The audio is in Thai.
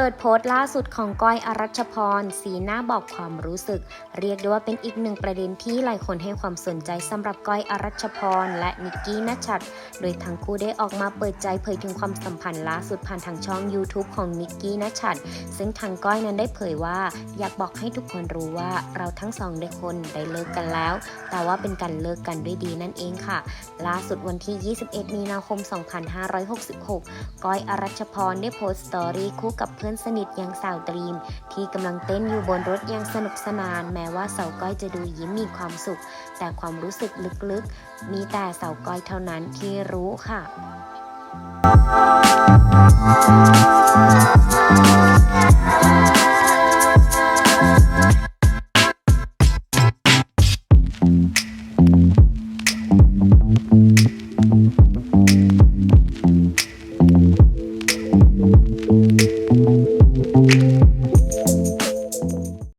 ปิดโพสต์ล่าสุดของก้อยอรัชพร สีหน้าบอกความรู้สึก เรียกได้ว่าเป็นอีกหนึ่งประเด็นที่หลายคนให้ความสนใจสำหรับก้อยอรัชพร และนิกกี้นัชชัด โดยทั้งคู่ได้ออกมาเปิดใจเผยถึงความสัมพันธ์ล่าสุดผ่านทางช่อง YouTube ของนิกกี้นัชชัด ซึ่งทางก้อยนั้นได้เผยว่า อยากบอกให้ทุกคนรู้ว่าเราทั้งสองได้คนได้เลิกกันแล้ว แต่ว่าเป็นการเลิกกันด้วยดีนั่นเองค่ะ ล่าสุดวันที่ 21 มีนาคม 2566 ก้อยอรัชพรได้โพสต์สตอรี่คู่กับเพื่อนสนิทอย่างสาวตรีม ที่กำลังเต้นอยู่บนรถอย่างสนุกสนาน แม้ว่าสาวก้อยจะดูยิ้มมีความสุข แต่ความรู้สึกลึกๆ มีแต่สาวก้อยเท่านั้นที่รู้ค่ะ